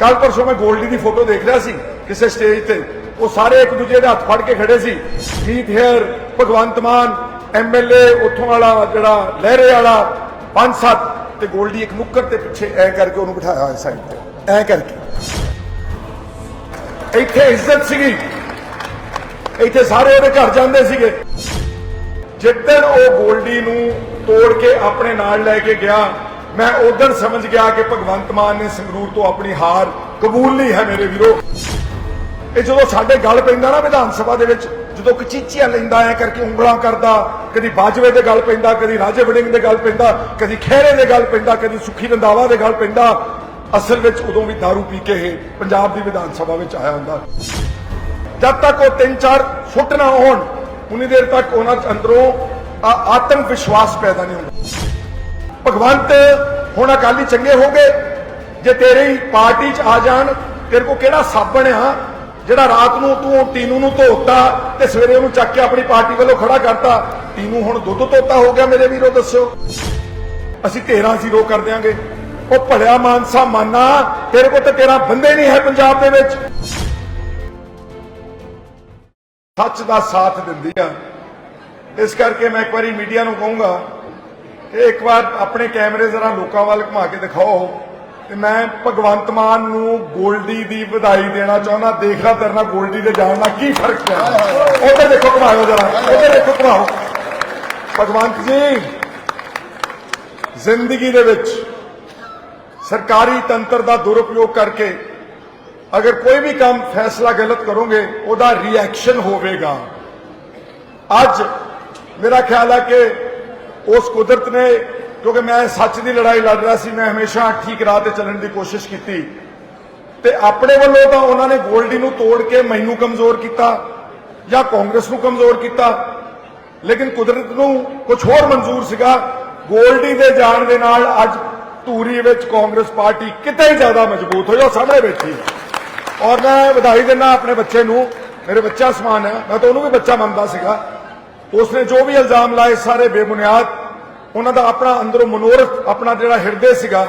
ਕੱਲ ਪਰਸੋਂ ਮੈਂ ਗੋਲਡੀ ਦੀ ਫੋਟੋ ਦੇਖ ਰਿਹਾ ਸੀ, ਕਿਸੇ ਸਟੇਜ ਤੇ। ਉਹ ਸਾਰੇ ਇੱਕ ਦੂਜੇ ਦੇ ਹੱਥ ਫੜ ਕੇ ਖੜੇ ਸੀ। ਜੀਤ ਹੇਅਰ ਭਗਵੰਤ ਮਾਨ ਐਮਐਲਏ ਉੱਥੋਂ ਵਾਲਾ ਜਿਹੜਾ ਲਹਿਰੇ ਵਾਲਾ, ਪੰਜ ਸੱਤ। ਤੇ ਗੋਲਡੀ ਇੱਕ ਮੁੱਕਰ ਤੇ ਪਿੱਛੇ ਐ ਕਰਕੇ ਉਹਨੂੰ ਬਿਠਾਇਆ ਹੋਇਆ ਸਾਈਡ ਤੇ। ਐ ਕਰਕੇ। ਇੱਥੇ ਇੱਜ਼ਤ ਸੀਗੀ। ਇੱਥੇ ਸਾਰੇ ਉਹਦੇ ਘਰ ਜਾਂਦੇ ਸੀਗੇ। ਜਿੱਦਣ ਉਹ ਗੋਲਡੀ ਨੂੰ ਤੋੜ ਕੇ ਆਪਣੇ ਨਾਲ ਲੈ ਕੇ ਗਿਆ ਮੈਂ ਉਦੋਂ ਸਮਝ ਗਿਆ ਕਿ ਭਗਵੰਤ ਮਾਨ ਨੇ ਸੰਗਰੂਰ ਤੋਂ ਆਪਣੀ ਹਾਰ ਕਬੂਲ ਲਈ ਹੈ ਮੇਰੇ ਵੀਰੋ। ਇਹ ਜਦੋਂ ਸਾਡੇ ਗੱਲ ਪੈਂਦਾ ਨਾ ਵਿਧਾਨ ਸਭਾ ਦੇ ਵਿੱਚ, ਜਦੋਂ ਕਚੀਚੀਆਂ ਲੈਂਦਾ ਐ ਕਰਕੇ ਉਂਗਲਾਂ ਕਰਦਾ, ਕਦੀ ਬਾਜਵੇ ਦੇ ਗੱਲ ਪੈਂਦਾ, ਕਦੀ ਰਾਜੇ ਵੜਿੰਗ ਦੇ ਗੱਲ ਪੈਂਦਾ, ਕਦੀ ਖਹਿਰੇ ਦੇ ਗੱਲ ਪੈਂਦਾ, ਕਦੀ ਸੁਖੀ ਰੰਦਾਵਾ ਦੇ ਗੱਲ ਪੈਂਦਾ, ਅਸਲ ਵਿੱਚ ਉਦੋਂ ਵੀ दारू ਪੀ ਕੇ ਇਹ ਪੰਜਾਬ ਦੀ ਵਿਧਾਨ ਸਭਾ ਵਿੱਚ ਆਇਆ ਹੁੰਦਾ। ਜਦ ਤੱਕ ਉਹ ਤਿੰਨ ਚਾਰ ਫੁੱਟ ਨਾ ਹੋਣ, ਉਨੀ ਦੇਰ ਤੱਕ ਉਹਨਾਂ ਅੰਦਰੋਂ ਆਤਮ ਵਿਸ਼ਵਾਸ ਪੈਦਾ ਨਹੀਂ ਹੁੰਦਾ। ਭਗਵੰਤ, ਹੁਣ ਅਕਾਲੀ ਚੰਗੇ ਹੋ ਗਏ। ਜੇ ਤੇਰੀ ਪਾਰਟੀ ਚ ਆ ਜਾਣ, ਤੇਰੇ ਕੋ ਕਿਹੜਾ ਸਾਬਣ ਆ ਜਿਹੜਾ ਰਾਤ ਨੂੰ ਤੂੰ ਟੀਨੂ ਨੂੰ ਧੋਤਾ ਤੇ ਸਵੇਰੇ ਉਹਨੂੰ ਚੱਕ ਕੇ ਆਪਣੀ ਪਾਰਟੀ ਵੱਲੋਂ ਖੜਾ ਕਰਤਾ। ਟੀਨੂ ਹੁਣ ਦੁੱਧ ਧੋਤਾ ਹੋ ਗਿਆ ਮੇਰੇ ਵੀਰੋ, ਦੱਸਿਓ। ਅਸੀਂ 13 ਜ਼ੀਰੋ ਕਰ ਦਿਆਂਗੇ। ਉਹ ਭਲਿਆ ਮਾਨਸਾ ਮਾਨਾ, ਤੇਰੇ ਕੋਲ ਤਾਂ ਤੇਰਾ ਬੰਦੇ ਨਹੀਂ ਹੈ ਪੰਜਾਬ ਦੇ ਵਿੱਚ। ਸੱਚ ਦਾ ਸਾਥ ਦਿੰਦੀ ਆ। ਇਸ ਕਰਕੇ ਮੈਂ ਇੱਕ ਵਾਰੀ ਮੀਡੀਆ ਨੂੰ ਕਹੂੰਗਾ ਕਿ ਇੱਕ ਵਾਰ ਆਪਣੇ ਕੈਮਰੇ ਜ਼ਰਾ ਲੋਕਾਂ ਵੱਲ ਘੁਮਾ ਕੇ ਦਿਖਾਓ। ਤੇ ਮੈਂ ਭਗਵੰਤ ਮਾਨ ਨੂੰ ਗੋਲਡੀ ਦੀ ਵਧਾਈ ਦੇਣਾ ਚਾਹੁੰਦਾ, ਦੇਖ ਲਾ ਤੇਰੇ ਨਾਲ ਗੋਲਡੀ ਦੇ ਜਾਣ ਨਾਲ ਕੀ ਫ਼ਰਕ ਪਿਆ। ਉਧਰ ਦੇਖੋ, ਘੁਮਾਓ ਜਰਾ ਉਧਰ ਦੇਖੋ, ਘੁਮਾਓ। ਭਗਵੰਤ ਜੀ, ਜ਼ਿੰਦਗੀ ਦੇ ਵਿੱਚ ਸਰਕਾਰੀ ਤੰਤਰ ਦਾ ਦੁਰਉਪਯੋਗ ਕਰਕੇ ਅਗਰ ਕੋਈ ਵੀ ਕੰਮ ਫੈਸਲਾ ਗਲਤ ਕਰੋਗੇ, ਉਹਦਾ ਰਿਐਕਸ਼ਨ ਹੋਵੇਗਾ। ਅੱਜ ਮੇਰਾ ਖਿਆਲ ਹੈ ਕਿ ਉਸ ਕੁਦਰਤ ਨੇ, ਕਿਉਂਕਿ ਮੈਂ ਸੱਚ ਦੀ ਲੜਾਈ ਲੜ ਰਿਹਾ ਸੀ, ਮੈਂ ਹਮੇਸ਼ਾ ਠੀਕ ਰਾਹ ਤੇ ਚੱਲਣ ਦੀ ਕੋਸ਼ਿਸ਼ ਕੀਤੀ। ਤੇ ਆਪਣੇ ਵੱਲੋਂ ਤਾਂ ਉਹਨਾਂ ਨੇ ਗੋਲਡੀ ਨੂੰ ਤੋੜ ਕੇ ਮੈਨੂੰ ਕਮਜ਼ੋਰ ਕੀਤਾ, ਜਾਂ ਕਾਂਗਰਸ ਨੂੰ ਕਮਜ਼ੋਰ ਕੀਤਾ। ਲੇਕਿਨ ਕੁਦਰਤ ਨੂੰ ਕੁਝ ਹੋਰ ਮਨਜ਼ੂਰ ਸੀਗਾ। ਗੋਲਡੀ ਦੇ ਜਾਣ ਦੇ ਨਾਲ ਅੱਜ ਧੂਰੀ ਵਿੱਚ ਕਾਂਗਰਸ ਪਾਰਟੀ ਕਿਤੇ ਜ਼ਿਆਦਾ ਮਜ਼ਬੂਤ ਹੋਈ, ਉਹ ਸਾਹਮਣੇ ਬੈਠੀ ਹੈ। ਔਰ ਮੈਂ ਵਧਾਈ ਦਿੰਦਾ ਆਪਣੇ ਬੱਚੇ ਨੂੰ। ਮੇਰੇ ਬੱਚਾ ਸਮਾਨ ਹੈ, ਮੈਂ ਤਾਂ ਉਹਨੂੰ ਵੀ ਬੱਚਾ ਮੰਨਦਾ ਸੀਗਾ। ਉਸਨੇ ਜੋ ਵੀ ਇਲਜ਼ਾਮ ਲਾਏ ਸਾਰੇ ਬੇਬੁਨਿਆਦ, ਉਹਨਾਂ ਦਾ ਆਪਣਾ ਅੰਦਰੋਂ ਮਨੋਰਥ, ਆਪਣਾ ਜਿਹੜਾ ਹਿਰਦੇ ਸੀਗਾ,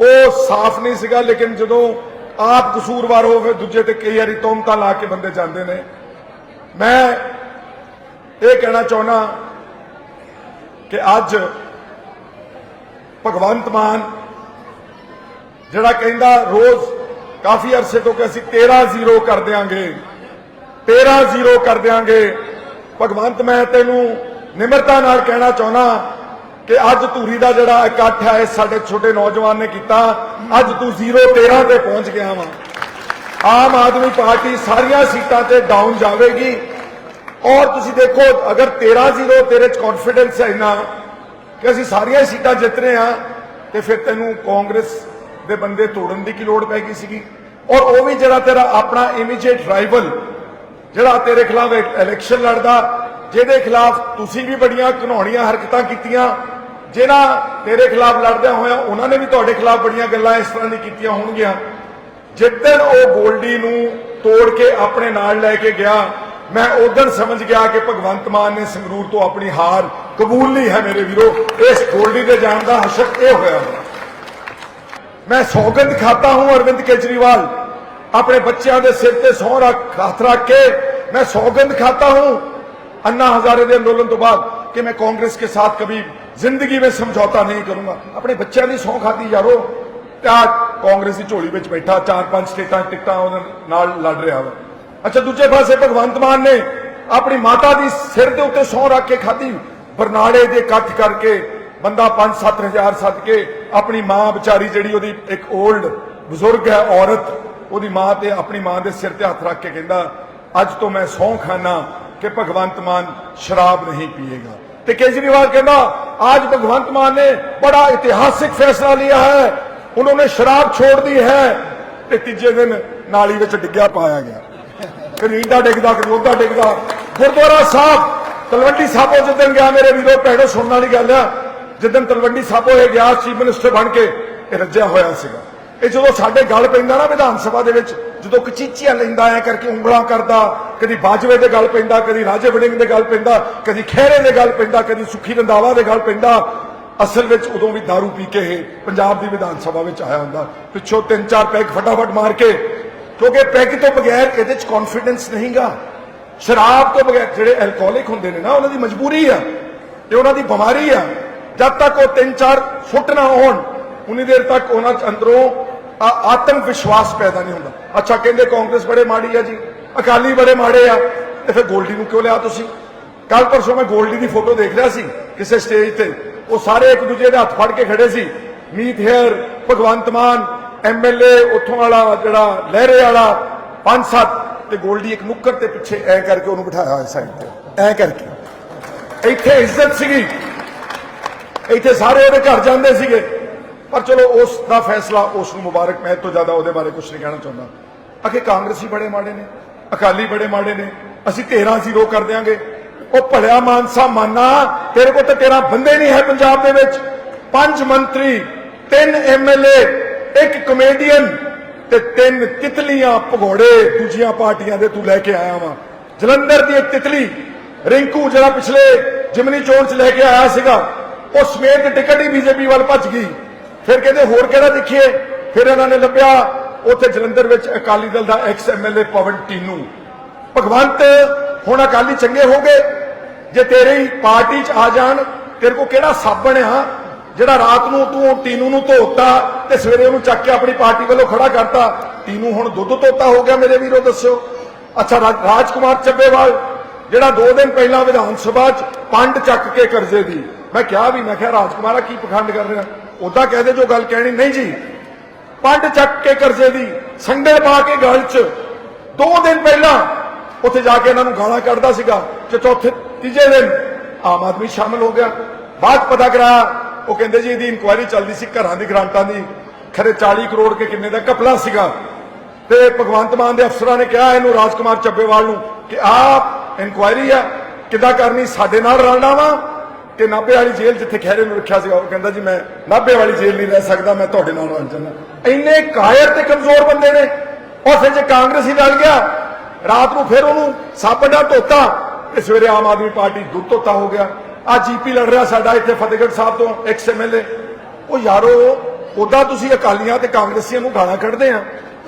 ਉਹ ਸਾਫ਼ ਨਹੀਂ ਸੀਗਾ, ਲੇਕਿਨ ਜਦੋਂ ਆਪ ਕਸੂਰਵਾਰ ਹੋਵੇ ਦੂਜੇ ਤੇ ਕਈ ਵਾਰੀ ਤੋਮਤਾਂ ਲਾ ਕੇ ਬੰਦੇ ਜਾਂਦੇ ਨੇ। ਮੈਂ ਇਹ ਕਹਿਣਾ ਚਾਹੁੰਦਾ ਕਿ ਅੱਜ ਭਗਵੰਤ ਮਾਨ, ਜਿਹੜਾ ਕਹਿੰਦਾ ਰੋਜ਼ ਕਾਫੀ ਅਰਸੇ ਤੋਂ ਕਿ ਅਸੀਂ 13 ਜ਼ੀਰੋ ਕਰ ਦਿਆਂਗੇ 13 ਜ਼ੀਰੋ ਕਰ ਦਿਆਂਗੇ ਭਗਵੰਤ, ਮੈਂ ਤੈਨੂੰ ਨਿਮਰਤਾ ਨਾਲ ਕਹਿਣਾ ਚਾਹੁੰਦਾ ਕਿ ਅੱਜ ਧੂਰੀ ਦਾ ਜਿਹੜਾ ਇਕੱਠ ਹੈ ਸਾਡੇ ਛੋਟੇ ਨੌਜਵਾਨ ਨੇ ਕੀਤਾ। ਅੱਜ ਤੂੰ 0 13 ਤੇ ਪਹੁੰਚ ਗਿਆ ਵਾ। ਆਮ ਆਦਮੀ ਪਾਰਟੀ ਸਾਰੀਆਂ ਸੀਟਾਂ ਤੇ ਡਾਊਨ ਜਾਵੇਗੀ। ਔਰ ਤੁਸੀਂ ਦੇਖੋ, ਅਗਰ 13 0 ਤੇਰੇ ਚ ਕੌਨਫੀਡੈਂਸ ਹੈ ਇੰਨਾ ਕਿ ਅਸੀਂ ਸਾਰੀਆਂ ਸੀਟਾਂ ਜਿੱਤ ਰਹੇ ਆ, ਤੇ ਫਿਰ ਤੈਨੂੰ ਕਾਂਗਰਸ ਦੇ ਬੰਦੇ ਤੋੜਨ ਦੀ ਕੀ ਲੋੜ ਪੈ ਗਈ ਸੀਗੀ? ਔਰ ਉਹ ਵੀ ਜਿਹੜਾ ਤੇਰਾ ਆਪਣਾ ਇਮੀਡੀਏਟ ਰਾਈਵਲ ਜਿਹੜਾ ਤੇਰੇ ਖਿਲਾਫ ਇਲੈਕਸ਼ਨ ਲੜਦਾ, ਜਿਹਦੇ ਖਿਲਾਫ ਤੁਸੀਂ ਵੀ ਬੜੀਆਂ ਘਨੌਣੀਆਂ ਹਰਕਤਾਂ ਕੀਤੀਆਂ ਜਿਹੜਾ ਤੇਰੇ ਖਿਲਾਫ ਲੜਦਿਆਂ ਹੋਇਆ ਉਹਨਾਂ ਨੇ ਵੀ ਤੁਹਾਡੇ ਖਿਲਾਫ ਬੜੀਆਂ ਗੱਲਾਂ ਇਸ ਤਰ੍ਹਾਂ ਦੀ ਕੀਤੀਆਂ ਹੋਣਗੀਆਂ। ਜਿੱਦਣ ਉਹ ਗੋਲਡੀ ਨੂੰ ਤੋੜ ਕੇ ਆਪਣੇ ਨਾਲ ਲੈ ਕੇ ਗਿਆ, ਮੈਂ ਉਦੋਂ ਸਮਝ ਗਿਆ ਕਿ ਭਗਵੰਤ ਮਾਨ ਨੇ ਸੰਗਰੂਰ ਤੋਂ ਆਪਣੀ ਹਾਰ ਕਬੂਲ ਲਈ ਹੈ ਮੇਰੇ ਵੀਰੋ। ਇਸ ਗੋਲਡੀ ਦੇ ਜਾਣ ਦਾ ਹਸ਼ਕ ਇਹ ਹੋਇਆ। ਮੈਂ ਸੌਗੰਧ ਖਾਤਾ ਹੂੰ ਅਰਵਿੰਦ ਕੇਜਰੀਵਾਲ। अपने बच्चों के सिर ते सौ रख हथ रख के मैं सौगंध खाता हूं अन्ना हजारे के आंदोलन तो बाद कि मैं कांग्रेस के साथ कभी जिंदगी में समझौता नहीं करूंगा अपने बच्चों की सौ खाती यारो ਤੇ ਆ ਕਾਂਗਰਸ ਦੀ ਝੋਲੀ ਵਿੱਚ ਬੈਠਾ ਚਾਰ ਪੰਜ ਸਟੇਟਾਂ 'ਚ ਟਿਕਟਾਂ ਉਹਨਾਂ ਨਾਲ ਲੜ ਰਿਹਾ ਵਾ ਅੱਛਾ ਦੂਜੇ ਪਾਸੇ ਭਗਵੰਤ ਮਾਨ ਨੇ ਆਪਣੀ ਮਾਤਾ ਦੀ ਸਿਰ ਦੇ ਉੱਤੇ ਸੌ ਰੱਖ ਕੇ ਖਾਧੀ ਬਰਨਾਲੇ ਦੇ ਇਕੱਠ ਕਰਕੇ ਬੰਦਾ 5-7000 ਸੱਦ ਕੇ ਆਪਣੀ ਮਾਂ ਵਿਚਾਰੀ ਜਿਹੜੀ ਉਹਦੀ ਇੱਕ 올 ਡ ਬਜ਼ੁਰਗ ਹੈ ਔਰਤ ਉਹਦੀ ਮਾਂ ਤੇ ਆਪਣੀ ਮਾਂ ਦੇ ਸਿਰ ਤੇ ਹੱਥ ਰੱਖ ਕੇ ਕਹਿੰਦਾ ਅੱਜ ਤੋਂ ਮੈਂ ਸਹੁੰ ਖਾਨਾ ਕਿ ਭਗਵੰਤ ਮਾਨ ਸ਼ਰਾਬ ਨਹੀਂ ਪੀਏਗਾ ਤੇ ਕੇਜਰੀਵਾਲ ਕਹਿੰਦਾ आज भगवंत मान ने बड़ा ऐतिहासिक फैसला लिया है उन्होंने शराब छोड़ दी है ਤੇ ਤੀਜੇ ਦਿਨ ਨਾਲੀ ਵਿੱਚ ਡਿੱਗਿਆ ਪਾਇਆ ਗਿਆ ਕੈਨੇਡਾ ਡਿੱਗਦਾ ਕਨੋਦਾ ਡਿੱਗਦਾ ਗੁਰਦੁਆਰਾ ਸਾਹਿਬ ਤਲਵੰਡੀ ਸਾਬੋ ਜਿੱਦਣ ਗਿਆ ਮੇਰੇ ਵੀਰੋ ਭੈਣੋ ਸੁਣਨ ਵਾਲੀ ਗੱਲ ਆ ਜਿੱਦਣ ਤਲਵੰਡੀ ਸਾਬੋ ਇਹ ਗਿਆ ਚੀਫ ਮਿਨਿਸਟਰ ਬਣ ਕੇ ਇਹ ਰੱਜਿਆ ਹੋਇਆ ਸੀਗਾ ਇਹ ਜਦੋਂ ਸਾਡੇ ਗੱਲ ਪੈਂਦਾ ਨਾ ਵਿਧਾਨ ਸਭਾ ਦੇ ਵਿੱਚ, ਜਦੋਂ ਕਚੀਚੀਆਂ ਲੈਂਦਾ ਐ ਕਰਕੇ ਉਂਗਲਾਂ ਕਰਦਾ, ਕਦੀ ਬਾਜਵੇ ਦੇ ਗੱਲ ਪੈਂਦਾ, ਕਦੀ ਰਾਜੇ ਵੜਿੰਗ ਦੇ ਗੱਲ ਪੈਂਦਾ, ਕਦੀ ਖਹਿਰੇ ਦੇ ਗੱਲ ਪੈਂਦਾ, ਕਦੀ ਸੁਖੀ ਰੰਦਾਵਾ ਦੇ ਗੱਲ ਪੈਂਦਾ, ਅਸਲ ਵਿੱਚ ਉਦੋਂ ਵੀ दारू ਪੀ ਕੇ ਇਹ ਪੰਜਾਬ ਦੀ ਵਿਧਾਨ ਸਭਾ ਵਿੱਚ ਆਇਆ ਹੁੰਦਾ। ਪਿੱਛੋਂ ਤਿੰਨ ਚਾਰ ਪੈਗ ਫਟਾਫਟ ਮਾਰ ਕੇ, ਕਿਉਂਕਿ ਪੈਗ ਤੋਂ ਬਗੈਰ ਇਹਦੇ ਚ ਕੌਨਫੀਡੈਂਸ ਨਹੀਂਗਾ। ਸ਼ਰਾਬ ਤੋਂ ਬਗੈਰ ਜਿਹੜੇ ਐਲਕੋਹਲਿਕ ਹੁੰਦੇ ਨੇ ਨਾ, ਉਹਨਾਂ ਦੀ ਮਜਬੂਰੀ ਆ, ਤੇ ਉਹਨਾਂ ਦੀ ਬਿਮਾਰੀ ਆ। ਜਦ ਤੱਕ ਉਹ ਤਿੰਨ ਚਾਰ ਫੁੱਟ ਨਾ ਹੋਣ ਉਨੀ ਦੇਰ ਤੱਕ ਉਹਨਾਂ ਚ ਅੰਦਰੋਂ ਆਤਮ ਵਿਸ਼ਵਾਸ ਪੈਦਾ ਨਹੀਂ ਹੁੰਦਾ। ਅੱਛਾ, ਕਹਿੰਦੇ ਕਾਂਗਰਸ ਬੜੇ ਮਾੜੀ ਆ ਜੀ, ਅਕਾਲੀ ਬੜੇ ਮਾੜੇ ਆ, ਤੇ ਫਿਰ ਗੋਲਡੀ ਨੂੰ ਕਿਉਂ ਲਿਆ ਤੁਸੀਂ? ਕੱਲ ਪਰਸੋਂ ਮੈਂ ਗੋਲਡੀ ਦੀ ਫੋਟੋ ਦੇਖ ਰਿਹਾ ਸੀ, ਕਿਸੇ ਸਟੇਜ ਤੇ। ਉਹ ਸਾਰੇ ਇੱਕ ਦੂਜੇ ਦੇ ਹੱਥ ਫੜ ਕੇ ਖੜੇ ਸੀ। ਮੀਤ ਹੇਅਰ, ਭਗਵੰਤ ਮਾਨ ਐਮਐਲਏ ਉੱਥੋਂ ਵਾਲਾ ਜਿਹੜਾ ਲਹਿਰੇ ਵਾਲਾ, ਪੰਜ ਸੱਤ, ਤੇ ਗੋਲਡੀ ਇੱਕ ਮੁੱਕਰ ਤੇ ਪਿੱਛੇ ਐ ਕਰਕੇ ਉਹਨੂੰ ਬਿਠਾਇਆ ਹੋਇਆ ਸਾਈਡ ਤੇ। ਐ ਕਰਕੇ। ਇੱਥੇ ਇੱਜ਼ਤ ਸੀਗੀ। ਇੱਥੇ ਸਾਰੇ ਉਹਦੇ ਘਰ ਜਾਂਦੇ ਸੀਗੇ। ਪਰ ਚਲੋ ਉਸ ਦਾ ਫੈਸਲਾ, ਉਸ ਨੂੰ ਮੁਬਾਰਕ, ਮੈਂ ਇਹ ਤੋਂ ਜ਼ਿਆਦਾ ਉਹਦੇ ਬਾਰੇ ਕੁਝ ਨਹੀਂ ਕਹਿਣਾ ਚਾਹੁੰਦਾ। ਅਕੇ ਕਾਂਗਰਸੀ ਬੜੇ ਮਾੜੇ ਨੇ, ਅਕਾਲੀ ਬੜੇ ਮਾੜੇ ਨੇ, ਅਸੀਂ 13 ਜ਼ੀਰੋ ਕਰ ਦਿਆਂਗੇ। ਉਹ ਭਲਿਆ ਮਾਨਸਾ ਮਾਨਾ, ਤੇਰੇ ਕੋਲ ਤਾਂ ਤੇਰਾ ਬੰਦੇ ਨਹੀਂ ਹੈ ਪੰਜਾਬ ਦੇ ਵਿੱਚ। ਪੰਜ ਮੰਤਰੀ, ਤਿੰਨ ਐਮਐਲਏ ਇੱਕ ਕਮੇਡੀਅਨ ਤੇ ਤਿੰਨ ਤਿਤਲੀਆਂ ਭਗੋੜੇ ਦੂਜੀਆਂ ਪਾਰਟੀਆਂ ਦੇ ਤੂੰ ਲੈ ਕੇ ਆਇਆ ਵਾ। ਜਲੰਧਰ ਦੀ ਇੱਕ ਤਿਤਲੀ, ਰਿੰਕੂ ਜਿਹੜਾ ਪਿਛਲੇ ਜਿਮਨੀ ਚੋਣ ਚ ਲੈ ਕੇ ਆਇਆ ਸੀਗਾ, ਉਹ ਸਮੇਤ ਟਿਕਟ ਹੀ ਬੀਜੇਪੀ ਵੱਲ ਭੱਜ ਗਈ। ਫਿਰ ਕਹਿੰਦੇ ਹੋਰ ਕਿਹੜਾ ਦੇਖੀਏ? ਫਿਰ ਇਹਨਾਂ ਨੇ ਲੱਭਿਆ, ਉੱਥੇ ਜਲੰਧਰ ਵਿੱਚ ਅਕਾਲੀ ਦਲ ਦਾ ਐਕਸ ਐਮਐਲਏ ਪਵਨ ਟੀਨੂ। ਭਗਵੰਤ, ਹੁਣ ਅਕਾਲੀ ਚੰਗੇ ਹੋ ਗਏ। ਜੇ ਤੇਰੀ ਪਾਰਟੀ ਚ ਆ ਜਾਣ, ਤੇਰੇ ਕੋ ਕਿਹੜਾ ਸਾਬਣ ਆ ਜਿਹੜਾ ਰਾਤ ਨੂੰ ਤੂੰ ਟੀਨੂ ਨੂੰ ਧੋਤਾ ਤੇ ਸਵੇਰੇ ਉਹਨੂੰ ਚੱਕ ਕੇ ਆਪਣੀ ਪਾਰਟੀ ਵੱਲੋਂ ਖੜਾ ਕਰਤਾ। ਟੀਨੂ ਹੁਣ ਦੁੱਧ ਧੋਤਾ ਹੋ ਗਿਆ, ਮੇਰੇ ਵੀਰੋ, ਦੱਸਿਓ। ਅੱਛਾ ਰਾਜ- ਰਾਜਕੁਮਾਰ ਚੱਬੇਵਾਲ, ਜਿਹੜਾ 2 ਦਿਨ ਪਹਿਲਾਂ ਵਿਧਾਨ ਸਭਾ 'ਚ ਪੰਡ ਚੱਕ ਕੇ ਕਰਜ਼ੇ ਦੀ। ਮੈਂ ਕਿਹਾ ਵੀ, ਮੈਂ ਕਿਹਾ ਰਾਜਕੁਮਾਰਾ ਕੀ ਪਖੰਡ ਕਰ ਰਿਹਾ? ਉਦਾਂ ਕਹਦੇ ਜੋ ਗੱਲ ਕਹਿਣੀ ਨਹੀਂ ਜੀ। ਪੰਡ ਚੱਕ ਕੇ ਕਰਜ਼ੇ ਦੀ ਸੰਡੇ ਪਾ ਕੇ ਗਲ 'ਚ। 2 ਦਿਨ ਪਹਿਲਾਂ ਉੱਥੇ ਜਾ ਕੇ ਇਹਨਾਂ ਨੂੰ ਗਾਲਾਂ ਕੱਢਦਾ ਸੀਗਾ, ਤੇ ਚੌਥੇ, ਤੀਜੇ ਦਿਨ ਆਮ ਆਦਮੀ ਸ਼ਾਮਲ ਹੋ ਗਿਆ। ਬਾਅਦ ਪਤਾ ਕਰਾਇਆ, ਉਹ ਕਹਿੰਦੇ ਜੀ ਇਹਦੀ ਇਨਕੁਆਇਰੀ ਚੱਲਦੀ ਸੀ ਘਰਾਂ ਦੀ, ਗ੍ਰਾਂਟਾਂ ਦੀ। ਖਰੇ 40 ਕਰੋੜ ਕੇ ਕਿੰਨੇ ਦਾ ਕਪਲਾ ਸੀਗਾ। ਤੇ ਭਗਵੰਤ ਮਾਨ ਦੇ ਅਫਸਰਾਂ ਨੇ ਕਿਹਾ, ਇਹਨੂੰ ਰਾਜਕੁਮਾਰ ਚੱਬੇਵਾਲ ਨੂੰ ਕਿ ਆਪ ਇਨਕੁਆਇਰੀ ਆ, ਕਿੱਦਾਂ ਕਰਨੀ, ਸਾਡੇ ਨਾਲ ਰਲਣਾ ਵਾ? ਕਿ ਨਾਭੇ ਵਾਲੀ ਜੇਲ੍ਹ ਜਿੱਥੇ ਖਹਿਰੇ ਨੂੰ ਰੱਖਿਆ ਸੀਗਾ, ਉਹ ਕਹਿੰਦਾ ਜੀ, ਮੈਂ ਨਾਭੇ ਵਾਲੀ ਜੇਲ੍ਹ ਨਹੀਂ ਰਹਿ ਸਕਦਾ, ਮੈਂ ਤੁਹਾਡੇ ਨਾਲ ਰਲ ਜਾਣਾ ਇੰਨੇ ਕਾਇਰ ਤੇ ਕਮਜ਼ੋਰ ਬੰਦੇ ਨੇ। ਔਰ ਫਿਰ ਜੇ ਕਾਂਗਰਸੀ ਲੜ ਗਿਆ। ਰਾਤ ਨੂੰ ਫਿਰ ਉਹਨੂੰ ਸਾਪੜਾ ਧੋਤਾ ਤੇ ਸਵੇਰੇ ਆਮ ਆਦਮੀ ਪਾਰਟੀ ਦੁੱਧ ਧੋਤਾ ਹੋ ਗਿਆ। ਆ ਜੀਪੀ ਲੜ ਰਿਹਾ ਸਾਡਾ ਇੱਥੇ ਫਤਿਹਗੜ੍ਹ ਸਾਹਿਬ ਤੋਂ ਐਕਸ ਐਮਐਲਏ ਉਹ ਯਾਰੋ ਉਦਾਂ ਤੁਸੀਂ ਅਕਾਲੀਆਂ ਤੇ ਕਾਂਗਰਸੀਆਂ ਨੂੰ ਗਾਲਾਂ ਕੱਢਦੇ ਆ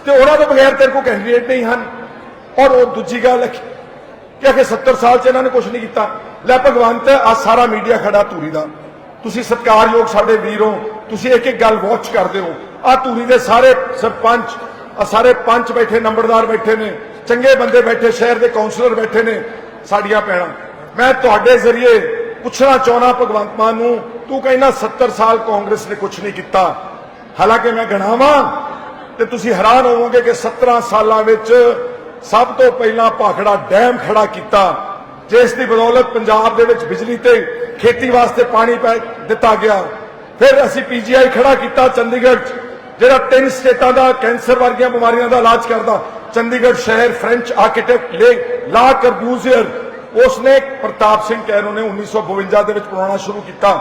ਤੇ ਉਹਨਾਂ ਤੋਂ ਬਗੈਰ ਤੇਰੇ ਕੋਲ ਕੈਂਡੀਡੇਟ ਨਹੀਂ ਹਨ। ਔਰ ਉਹ ਦੂਜੀ ਗੱਲ ਕਿ ਅਖੇ 70 ਸਾਲ ਚ ਇਹਨਾਂ ਨੇ ਕੁਝ ਨਹੀਂ ਕੀਤਾ। ਲੈ ਭਗਵੰਤ ਆ ਸਾਰਾ ਮੀਡੀਆ ਖੜਾ ਧੂਰੀ ਦਾ। ਤੁਸੀਂ ਸਤਿਕਾਰਯੋਗ ਸਾਡੇ ਵੀਰ ਹੋ। ਤੁਸੀਂ ਇੱਕ ਇੱਕ ਗੱਲ ਵਾਚ ਕਰਦੇ ਹੋ। ਆ ਧੂਰੀ ਦੇ ਸਾਰੇ ਸਰਪੰਚ ਆ ਸਾਰੇ ਪੰਚ ਬੈਠੇ, ਨੰਬਰਦਾਰ ਬੈਠੇ ਨੇ। ਚੰਗੇ ਬੰਦੇ ਬੈਠੇ, ਸ਼ਹਿਰ ਦੇ ਕਾਉਂਸਲਰ ਬੈਠੇ ਨੇ ਸਾਡੀਆਂ ਪੈਣਾ ਮੈਂ ਤੁਹਾਡੇ ਜ਼ਰੀਏ ਪੁੱਛਣਾ ਚਾਹਣਾ ਭਗਵੰਤ ਮਾਨ ਨੂੰ, ਤੂੰ ਕਹਿੰਦਾ 70 ਸਾਲ ਕਾਂਗਰਸ ਨੇ ਕੁਝ ਨਹੀਂ ਕੀਤਾ। ਹਾਲਾਂਕਿ ਮੈਂ ਗਣਾਵਾਂ ਤੇ ਤੁਸੀਂ ਹੈਰਾਨ ਹੋਵੋਗੇ ਕਿ 17 ਸਾਲਾਂ ਵਿੱਚ ਸਭ ਤੋਂ ਪਹਿਲਾਂ ਭਾਖੜਾ ਡੈਮ ਖੜਾ ਕੀਤਾ, ਜਿਸ ਦੀ ਬਦੌਲਤ ਪੰਜਾਬ ਦੇ ਵਿੱਚ ਬਿਜਲੀ ਤੇ ਖੇਤੀ ਵਾਸਤੇ ਪਾਣੀ ਦਿੱਤਾ ਗਿਆ। ਫਿਰ ਅਸੀਂ ਪੀਜੀਆਈ ਖੜਾ ਕੀਤਾ ਚੰਡੀਗੜ੍ਹ 'ਚ, ਜਿਹੜਾ ਤਿੰਨ ਸਟੇਟਾਂ ਦਾ ਕੈਂਸਰ ਵਰਗੀਆਂ ਬਿਮਾਰੀਆਂ ਦਾ ਇਲਾਜ ਕਰਦਾ। ਚੰਡੀਗੜ੍ਹ ਸ਼ਹਿਰ ਫ੍ਰੈਂਚ ਆਰਕੀਟੈਕਟ ਲੇ ਲਾ ਕਰਬੂਜ਼ੀਅਰ ਉਸਨੇ ਪ੍ਰਤਾਪ ਸਿੰਘ ਕੈਰੋ ਨੇ 1952 ਦੇ ਵਿੱਚ ਬਣਾਉਣਾ ਸ਼ੁਰੂ ਕੀਤਾ।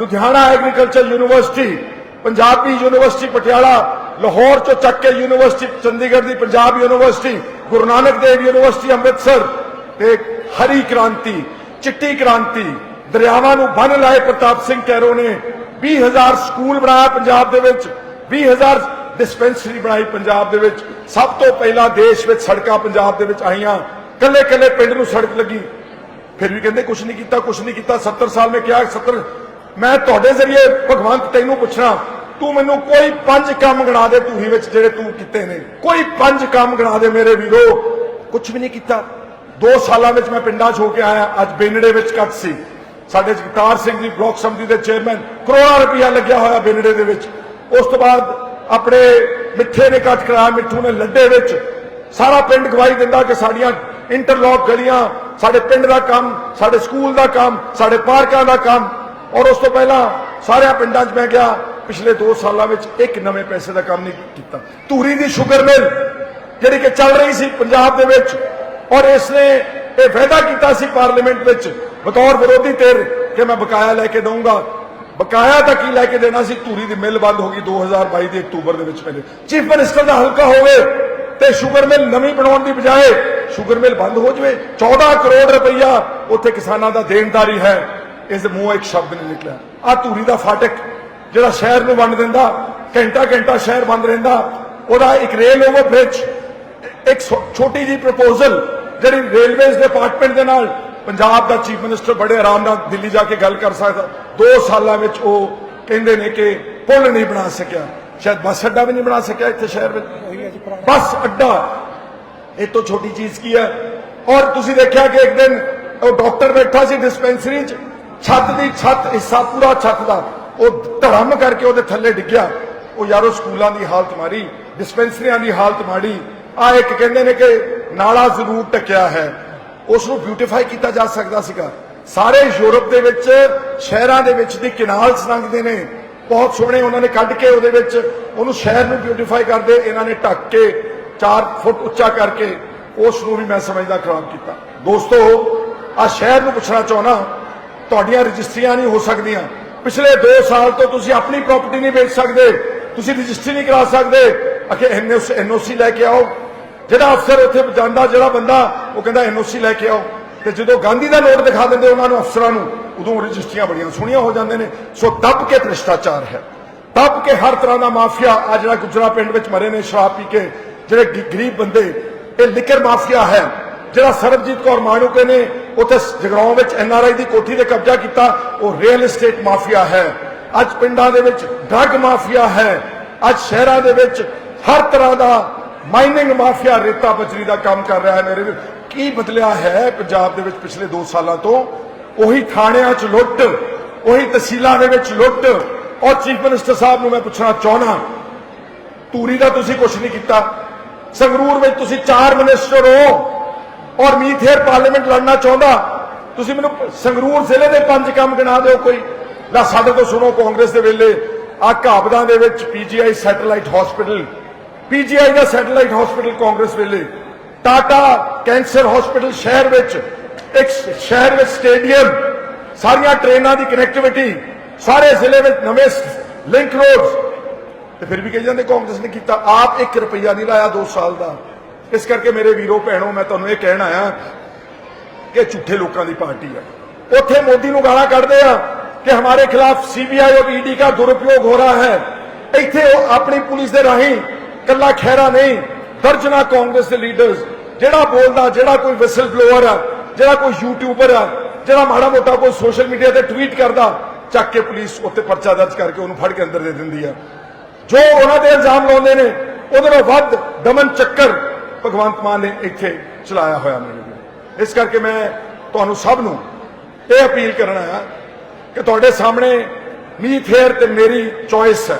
Ludhiana agriculture university Punjabi university Patiala, Lahore ਚੋਂ ਚੱਕ ਕੇ ਯੂਨੀਵਰਸਿਟੀ, ਚੰਡੀਗੜ੍ਹ ਦੀ ਪੰਜਾਬ ਯੂਨੀਵਰਸਿਟੀ, ਗੁਰੂ ਨਾਨਕ ਦੇਵ ਯੂਨੀਵਰਸਿਟੀ, ਅੰਮ੍ਰਿਤਸਰ ਤੇ ਹਰੀ ਕ੍ਰਾਂਤੀ, ਚਿੱਟੀ ਕ੍ਰਾਂਤੀ, ਦਰਿਆਵਾਂ ਨੂੰ ਬੰਨ ਲਾਏ ਪ੍ਰਤਾਪ ਸਿੰਘ ਕੈਰੋ ਨੇ। 20000 ਸਕੂਲ ਬਣਾਇਆ ਪੰਜਾਬ ਦੇ ਵਿੱਚ 20000 ਡਿਸਪੈਂਸਰੀ ਬਣਾਈ ਪੰਜਾਬ ਦੇ ਵਿੱਚ। ਸਭ ਤੋਂ ਪਹਿਲਾਂ ਦੇਸ਼ ਵਿੱਚ ਸੜਕਾਂ ਪੰਜਾਬ ਦੇ ਵਿੱਚ ਆਈਆਂ। ਕੱਲੇ ਕੱਲੇ ਪਿੰਡ ਨੂੰ ਸੜਕ ਲੱਗੀ। ਫਿਰ ਵੀ ਕਹਿੰਦੇ ਕੁਝ ਨਹੀਂ ਕੀਤਾ ਕੁਝ ਨਹੀਂ ਕੀਤਾ। 70 ਸਾਲ ਮੈਂ ਕਿਹਾ 70 ਮੈਂ ਤੁਹਾਡੇ ਜ਼ਰੀਏ ਭਗਵੰਤ ਤੈਨੂੰ ਪੁੱਛਣਾ, ਤੂੰ ਮੈਨੂੰ ਕੋਈ ਪੰਜ ਕੰਮ ਗਣਾ ਦੇ ਤੂੰ ਵਿੱਚ ਜਿਹੜੇ ਤੂੰ ਕੀਤੇ ਨੇ। ਕੋਈ ਪੰਜ ਕੰਮ ਗਣਾ ਦੇ ਮੇਰੇ ਵੀਰੋ। ਕੁਝ ਵੀ ਨਹੀਂ ਕੀਤਾ। 2 ਸਾਲਾਂ ਵਿੱਚ ਮੈਂ ਪਿੰਡਾਂ 'ਚ ਹੋ ਕੇ ਆਇਆ, ਅੱਜ ਬੇਨੜੇ ਵਿੱਚ ਕੱਟ ਸੀ। ਸਾਡੇ ਜਗਤਾਰ ਸਿੰਘ ਜੀ, ਬਲਾਕ ਸਮਿਤੀ ਦੇ ਚੇਅਰਮੈਨ, ਕਰੋੜਾਂ ਰੁਪਇਆ ਲੱਗਿਆ ਹੋਇਆ ਬੇਨੜੇ ਦੇ ਵਿੱਚ। ਉਸ ਤੋਂ ਬਾਅਦ ਆਪਣੇ ਮਿੱਠੇ ਨੇ ਕੱਟ ਕਰਾਇਆ, ਮਿੱਠੂ ਨੇ ਲੱਡੇ ਵਿੱਚ। ਸਾਰਾ ਪਿੰਡ ਗਵਾਹੀ ਦਿੰਦਾ ਕਿ ਸਾਡੀਆਂ ਇੰਟਰਲੌਕ ਗਲੀਆਂ, ਸਾਡੇ ਪਿੰਡ ਦਾ ਕੰਮ, ਸਾਡੇ ਸਕੂਲ ਦਾ ਕੰਮ, ਸਾਡੇ ਪਾਰਕਾਂ ਦਾ ਕੰਮ ਔਰ ਉਸ ਤੋਂ ਪਹਿਲਾਂ ਸਾਰਿਆਂ ਪਿੰਡਾਂ 'ਚ ਮੈਂ ਗਿਆ, ਪਿਛਲੇ 2 ਸਾਲਾਂ ਵਿੱਚ ਇੱਕ ਨਵੇਂ ਪੈਸੇ ਦਾ ਕੰਮ ਨਹੀਂ ਕੀਤਾ। ਧੂਰੀ ਦੀ ਸ਼ੂਗਰ ਮਿਲ ਜਿਹੜੀ ਕਿ ਚੱਲ ਰਹੀ ਸੀ ਪੰਜਾਬ ਦੇ ਵਿੱਚ ਔਰ ਇਸ ਨੇ ਇਹ ਵਾਅਦਾ ਕੀਤਾ ਸੀ ਪਾਰਲੀਮੈਂਟ ਵਿੱਚ ਬਤੌਰ ਵਿਰੋਧੀ ਧਿਰ ਕਿ ਮੈਂ ਬਕਾਇਆ ਲੈ ਕੇ ਦਊਂਗਾ। ਬਕਾਇਆ ਤਾਂ ਕੀ ਲੈ ਕੇ ਦੇਣਾ ਸੀ? ਧੂਰੀ ਦੀ ਮਿਲ ਬੰਦ ਹੋ ਗਈ 2022 ਦੇ ਅਕਤੂਬਰ ਦੇ ਵਿੱਚ ਪਹਿਲੇ। ਚੀਫ ਮਿਨਿਸਟਰ ਦਾ ਹਲਕਾ ਹੋਵੇ ਤੇ ਸ਼ੂਗਰ ਮਿਲ ਨਵੀਂ ਬਣਾਉਣ ਦੀ ਬਜਾਏ ਸ਼ੂਗਰ ਮਿਲ ਬੰਦ ਹੋ ਜਵੇ। 14 ਕਰੋੜ ਰੁਪਈਆ ਉੱਥੇ ਕਿਸਾਨਾਂ ਦਾ ਦੇਣਦਾਰੀ ਹੈ। ਇਸ ਦੇ ਮੂੰਹ ਇੱਕ ਸ਼ਬਦ ਨਹੀਂ ਨਿਕਲਿਆ। ਆ ਧੂਰੀ ਦਾ ਫਾਟਕ ਜਿਹੜਾ ਸ਼ਹਿਰ ਨੂੰ ਵੰਡ ਦਿੰਦਾ, ਘੰਟਾ ਘੰਟਾ ਸ਼ਹਿਰ ਬੰਦ ਰਹਿੰਦਾ ਉਹਦਾ ਇੱਕ ਰੇਲ ਓਵਰ ਬ੍ਰਿਜ ਇੱਕ ਛੋ- ਛੋਟੀ ਜੀ ਪ੍ਰਪੋਜ਼ਲ ਜਿਹੜੀ ਰੇਲਵੇਜ਼ ਡਿਪਾਰਟਮੈਂਟ ਦੇ ਨਾਲ ਪੰਜਾਬ ਦਾ ਚੀਫ ਮਿਨਿਸਟਰ ਬੜੇ ਆਰਾਮ ਨਾਲ ਦਿੱਲੀ ਜਾ ਕੇ ਗੱਲ ਕਰ ਸਕਦਾ। 2 ਸਾਲਾਂ ਵਿੱਚ ਉਹ ਕਹਿੰਦੇ ਨੇ ਕਿ ਪੁਲ ਨਹੀਂ ਬਣਾ ਸਕਿਆ। ਸ਼ਾਇਦ ਬੱਸ ਅੱਡਾ ਵੀ ਨਹੀਂ ਬਣਾ ਸਕਿਆ ਇੱਥੇ ਸ਼ਹਿਰ ਵਿੱਚ। ਬੱਸ ਅੱਡਾ, ਇਹ ਤੋਂ ਛੋਟੀ ਚੀਜ਼ ਕੀ ਹੈ? ਔਰ ਤੁਸੀਂ ਦੇਖਿਆ ਕਿ ਇੱਕ ਦਿਨ ਉਹ ਡਾਕਟਰ ਬੈਠਾ ਸੀ ਡਿਸਪੈਂਸਰੀ 'ਚ ਛੱਤ ਦੀ ਛੱਤ, ਹਿੱਸਾ ਪੂਰਾ ਛੱਤ ਦਾ। ਉਹ ਧਰਮ ਕਰਕੇ ਉਹਦੇ ਥੱਲੇ ਡਿੱਗਿਆ। ਉਹ ਯਾਰੋ ਸਕੂਲਾਂ ਦੀ ਹਾਲਤ ਮਾਰੀ, ਡਿਸਪੈਂਸਰੀਆਂ ਦੀ ਹਾਲਤ ਮਾੜੀ ਆ ਇੱਕ ਕਹਿੰਦੇ ਨੇ ਕਿ ਨਾਲਾ ਜ਼ਰੂਰ ਟਕਿਆ ਹੈ। ਉਸ ਨੂੰ ਬਿਊਟੀਫਾਈ ਕੀਤਾ ਜਾ ਸਕਦਾ ਸੀਗਾ। ਸਾਰੇ ਯੂਰਪ ਦੇ ਵਿੱਚ, ਸ਼ਹਿਰਾਂ ਦੇ ਵਿੱਚ ਦੀ ਕਿਨਾਲਸ ਲੰਘਦੇ ਨੇ। ਬਹੁਤ ਸੋਹਣੇ ਉਹਨਾਂ ਨੇ ਕੱਢ ਕੇ ਉਹਦੇ ਵਿੱਚ ਉਹਨੂੰ ਸ਼ਹਿਰ ਨੂੰ ਬਿਊਟੀਫਾਈ ਕਰਦੇ, ਇਹਨਾਂ ਨੇ ਢੱਕ ਕੇ 4 ਫੁੱਟ ਉੱਚਾ ਕਰਕੇ ਉਸ ਨੂੰ ਵੀ ਮੈਂ ਸਮਝਦਾ ਖਰਾਬ ਕੀਤਾ। ਦੋਸਤੋ ਆ ਸ਼ਹਿਰ ਨੂੰ ਪੁੱਛਣਾ ਚਾਹਣਾ ਤੁਹਾਡੀਆਂ ਰਜਿਸਟਰੀਆਂ ਨਹੀਂ ਹੋ ਸਕਦੀਆਂ। ਪਿਛਲੇ 2 ਸਾਲ ਤੋਂ ਤੁਸੀਂ ਆਪਣੀ ਪ੍ਰਾਪਰਟੀ ਨਹੀਂ ਵੇਚ ਸਕਦੇ। ਤੁਸੀਂ ਰਜਿਸਟਰੀ ਨਹੀਂ ਕਰਾ ਸਕਦੇ। ਅਖੇ ਐਨਓਸੀ ਲੈ ਕੇ ਆਓ। ਜਿਹੜਾ ਅਫਸਰ ਉੱਥੇ ਜਾਂਦਾ, ਜਿਹੜਾ ਬੰਦਾ, ਉਹ ਕਹਿੰਦਾ ਐਨਓਸੀ ਲੈ ਕੇ ਆਓ। ਤੇ ਜਦੋਂ ਗਾਂਧੀ ਦਾ ਨੋਟ ਦਿਖਾ ਦਿੰਦੇ ਉਹਨਾਂ ਨੂੰ, ਅਫਸਰਾਂ ਨੂੰ, ਉਦੋਂ ਰਜਿਸਟਰੀਆਂ ਬੜੀਆਂ ਸੋਹਣੀਆਂ ਹੋ ਜਾਂਦੇ ਨੇ। ਸੋ ਦੱਬ ਕੇ ਭ੍ਰਿਸ਼ਟਾਚਾਰ ਹੈ। ਦੱਬ ਕੇ ਹਰ ਤਰ੍ਹਾਂ ਦਾ ਮਾਫੀਆ ਆ ਜਿਹੜਾ ਗੁਜਰਾ ਪਿੰਡ ਵਿੱਚ ਮਰੇ ਨੇ ਸ਼ਰਾਬ ਪੀ ਕੇ, ਜਿਹੜੇ ਗਰੀਬ ਬੰਦੇ, ਇਹ ਲਿਕਰ ਮਾਫੀਆ ਹੈ। ਜਿਹੜਾ ਸਰਬਜੀਤ ਕੌਰ ਮਾਣੂਕੇ ਨੇ ਉੱਥੇ ਜਗਰਾਉਂ ਵਿੱਚ ਐਨਆਰਆਈ ਦੀ ਕੋਠੀ ਤੇ ਕਬਜ਼ਾ ਕੀਤਾ, ਉਹ ਰੀਅਲ ਏਸਟੇਟ ਮਾਫੀਆ ਹੈ। ਅੱਜ ਪਿੰਡਾਂ ਦੇ ਵਿੱਚ ਡਰੱਗ ਮਾਫੀਆ ਹੈ। ਅੱਜ ਸ਼ਹਿਰਾਂ ਦੇ ਵਿੱਚ ਹਰ ਤਰ੍ਹਾਂ ਦਾ ਮਾਈਨਿੰਗ ਮਾਫੀਆ ਰੇਤਾ ਬਜਰੀ ਦਾ ਕੰਮ ਕਰ ਰਿਹਾ ਹੈ ਮੇਰੇ ਵੀਰ। ਕੀ ਬਦਲਿਆ ਹੈ ਪੰਜਾਬ ਦੇ ਵਿੱਚ ਪਿਛਲੇ 2 ਸਾਲਾਂ ਤੋਂ? ਉਹੀ ਥਾਣਿਆਂ 'ਚ ਲੁੱਟ, ਉਹੀ ਤਹਿਸੀਲਾਂ ਦੇ ਵਿੱਚ ਲੁੱਟ। ਔਰ ਚੀਫ ਮਿਨਿਸਟਰ ਸਾਹਿਬ ਨੂੰ ਮੈਂ ਪੁੱਛਣਾ ਚਾਹਣਾ ਤੂਰੀ ਦਾ ਤੁਸੀਂ ਕੁਝ ਨਹੀਂ ਕੀਤਾ। ਸੰਗਰੂਰ ਵਿੱਚ ਤੁਸੀਂ ਚਾਰ ਮਿਨਿਸਟਰ ਹੋ। ਔਰ ਮੀਥੇਰ ਪਾਰਲੀਮੈਂਟ ਲੜਨਾ ਚਾਹੁੰਦਾ, ਤੁਸੀਂ ਮੈਨੂੰ ਸੰਗਰੂਰ ਜ਼ਿਲ੍ਹੇ ਦੇ ਪੰਜ ਕੰਮ ਗਿਣਾ ਦਿਓ ਕੋਈ। ਨਾ ਸਾਡੇ ਤੋਂ ਸੁਣੋ ਕਾਂਗਰਸ ਦੇ ਵੇਲੇ, ਆ ਘਾਬਦਾਂ ਦੇ ਵਿੱਚ ਪੀਜੀਆਈ ਸੈਟੇਲਾਈਟ ਹਸਪੀਟਲ, ਪੀਜੀਆਈ ਦਾ ਸੈਟੇਲਾਈਟ ਹਸਪੀਟਲ ਕਾਂਗਰਸ ਵੇਲੇ, ਟਾਟਾ ਕੈਂਸਰ ਹਸਪੀਟਲ ਸ਼ਹਿਰ ਵਿੱਚ, ਇੱਕ ਸ਼ਹਿਰ ਵਿੱਚ ਸਟੇਡੀਅਮ, ਸਾਰੀਆਂ ਟ੍ਰੇਨਾਂ ਦੀ ਕਨੈਕਟੀਵਿਟੀ, ਸਾਰੇ ਜ਼ਿਲ੍ਹੇ ਵਿੱਚ ਨਵੇਂ ਲਿੰਕ ਰੋਡਸ। ਤੇ ਫਿਰ ਵੀ ਕਹੀ ਜਾਂਦੇ ਕਾਂਗਰਸ ਨੇ ਕੀਤਾ, ਆਪ 1 ਰੁਪਈਆ ਨਹੀਂ ਲਾਇਆ 2 ਸਾਲ ਦਾ। ਇਸ ਕਰਕੇ ਮੇਰੇ ਵੀਰੋ, ਭੈਣੋ, ਮੈਂ ਤੁਹਾਨੂੰ ਇਹ ਕਹਿਣ ਆਇਆ ਕਿ ਝੂਠੇ ਲੋਕਾਂ ਦੀ ਪਾਰਟੀ ਆ। ਉੱਥੇ ਮੋਦੀ ਨੂੰ ਗਾਲਾਂ ਕੱਢਦੇ ਆ ਕਿ ਹਮਾਰੇ ਖਿਲਾਫ ਸੀਬੀਆਈ ਔਰ ਈਡੀ ਦਾ ਦੁਰਉਪਯੋਗ ਹੋ ਰਿਹਾ ਹੈ। ਇੱਥੇ ਉਹ ਆਪਣੀ ਪੁਲਿਸ ਦੇ ਰਾਹੀਂ ਕੱਲਾ ਖਹਿਰਾ ਨਹੀਂ, ਦਰਜਨਾ ਕਾਂਗਰਸ ਦੇ ਲੀਡਰਸ ਜਿਹੜਾ ਬੋਲਦਾ, ਜਿਹੜਾ ਕੋਈ ਵਿਸਲ ਬਲੋਅਰ ਆ, ਜਿਹੜਾ ਕੋਈ ਯੂਟਿਊਬਰ ਆ, ਜਿਹੜਾ ਮਾੜਾ ਮੋਟਾ ਕੋਈ ਸੋਸ਼ਲ ਮੀਡੀਆ ਤੇ ਟਵੀਟ ਕਰਦਾ, ਚੱਕ ਕੇ ਪੁਲਿਸ ਉੱਤੇ ਪਰਚਾ ਦਰਜ ਕਰਕੇ ਉਹਨੂੰ ਫੜ ਕੇ ਅੰਦਰ ਦੇ ਦਿੰਦੀ ਆ। ਜੋ ਉਹਨਾਂ ਦੇ ਇਲਜ਼ਾਮ ਲਾਉਂਦੇ ਨੇ, ਉਹਦੇ ਨਾਲ ਵੱਧ ਦਮਨ ਚੱਕਰ ਭਗਵੰਤ ਮਾਨ ਨੇ ਇੱਥੇ ਚਲਾਇਆ ਹੋਇਆ ਮੈਨੂੰ ਇਸ ਕਰਕੇ ਮੈਂ ਤੁਹਾਨੂੰ ਸਭ ਨੂੰ ਇਹ ਅਪੀਲ ਕਰਨਾ ਆ ਕਿ ਤੁਹਾਡੇ ਸਾਹਮਣੇ ਮੀਤ ਹੇਅਰ ਤੇ ਮੇਰੀ ਚੋਇਸ ਹੈ।